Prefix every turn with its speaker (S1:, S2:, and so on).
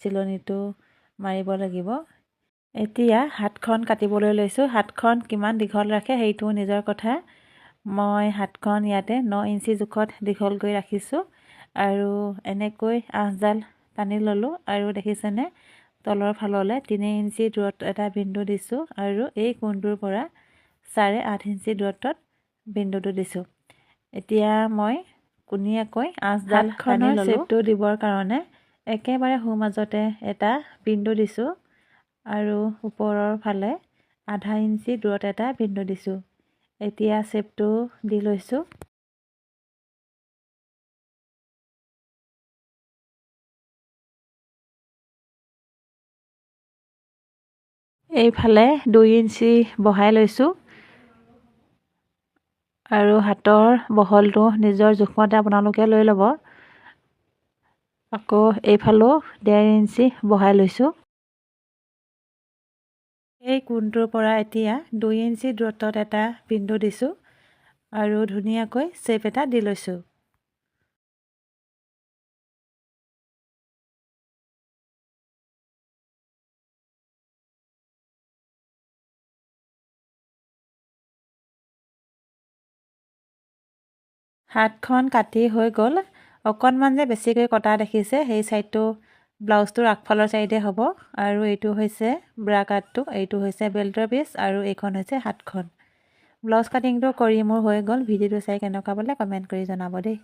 S1: চিলনিটো মাৰিব লাগিব। এতিয়া হাতখন কাটিবলৈ লৈছোঁ। হাতখন কিমান দীঘল ৰাখে সেইটো নিজৰ কথা। মই হাতখন ইয়াতে ন ইঞ্চি জোখত দীঘল কৰি ৰাখিছোঁ আৰু এনেকৈ আঁচডাল টানি ল'লোঁ আৰু দেখিছেনে? তলৰ ফাললৈ তিনি ইঞ্চি দূৰত্ব এটা বিন্দু দিছোঁ আৰু এই কোণটোৰ পৰা চাৰে আঠ ইঞ্চি দূৰত্বত বিন্দুটো দিছোঁ। এতিয়া মই কুনিয়াকৈ আঁচডাল টানি ল'লোঁ। শ্বেপটো দিবৰ কাৰণে একেবাৰে সোঁমাজতে এটা বিন্দু দিছোঁ আৰু ওপৰৰ ফালে আধা ইঞ্চি দূৰত এটা বিন্দু দিছোঁ। এতিয়া শ্বেপটো দি লৈছোঁ। এইফালে দুই ইঞ্চি বহাই লৈছোঁ আৰু হাতৰ বহলটো নিজৰ জোখমতে আপোনালোকে লৈ ল'ব। আকৌ এইফালেও ডেৰ ইঞ্চি বহাই লৈছোঁ। এই কোণটোৰ পৰা এতিয়া দুই ইঞ্চি দূৰত্বত এটা বিন্দু দিছোঁ আৰু ধুনীয়াকৈ চেপ এটা দি লৈছোঁ। হাতখন কাটি হৈ গ'ল অকণমান যে বেছিকৈ কটা দেখিছে সেই ছাইডটো ব্লাউজটোৰ আগফালৰ ছাইডে হ'ব আৰু এইটো হৈছে ব্ৰা কাটটো এইটো হৈছে বেল্টৰ পিচ আৰু এইখন হৈছে হাতখন। ব্লাউজ কাটিংটো কৰি মোৰ হৈ গ'ল ভিডিঅ'টো চাই কেনেকুৱা পালে কমেণ্ট কৰি জনাব দেই।